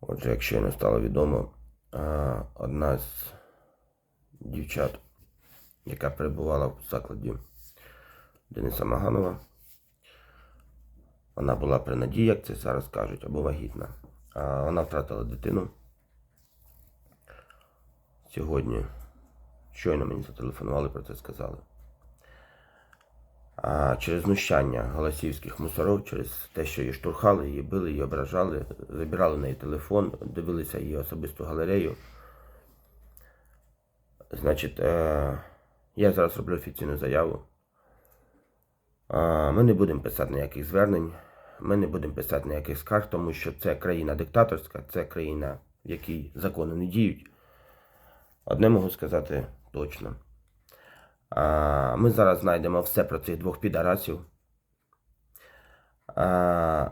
Отже, як щойно стало відомо, одна з дівчат, яка перебувала в закладі Дениса Маганова, вона була при надії, як це зараз кажуть, або вагітна. А вона втратила дитину. Сьогодні щойно мені зателефонували, про це сказали. Через знущання голосівських мусорів, через те, що її штурхали, її били, її ображали, забирали в неї телефон, дивилися її особисту галерею. Значить, е, я зараз роблю офіційну заяву. Ми не будемо писати ніяких звернень, ми не будемо писати ніяких скарг, тому що це країна диктаторська, це країна, в якій закони не діють. Одне можу сказати точно. Ми зараз знайдемо все про цих двох підарасів.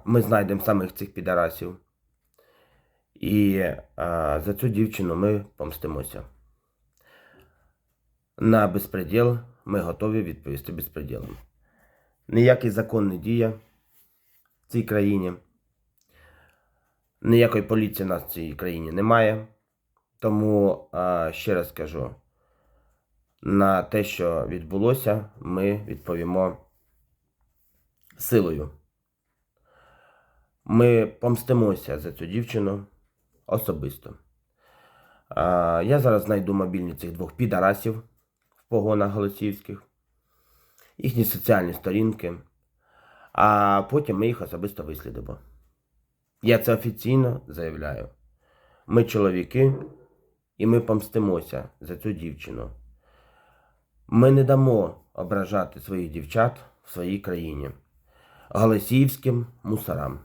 Ми знайдемо самих цих підарасів. І за цю дівчину ми помстимося. На безпреділ ми готові відповісти безпреділом. Ніякий закон не діє в цій країні. Ніякої поліції у нас в цій країні немає. Тому ще раз кажу, на те, що відбулося, ми відповімо силою. Ми помстимося за цю дівчину особисто. Я зараз знайду мобільні цих двох підарасів в погонах голосівських, їхні соціальні сторінки, а потім ми їх особисто вислідимо. Я це офіційно заявляю. Ми чоловіки, і ми помстимося за цю дівчину. Ми не дамо ображати своїх дівчат в своїй країні голосіївським мусорам.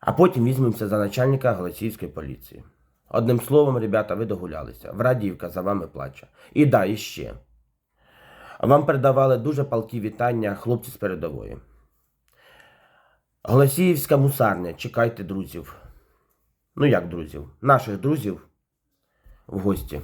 А потім візьмемося за начальника голосіївської поліції. Одним словом, ребята, ви догулялися. Врадіївка за вами плаче. І да, і ще. Вам передавали дуже палкі вітання хлопці з передової. Голосіївська мусарня, чекайте друзів. Ну як друзів? Наших друзів в гості.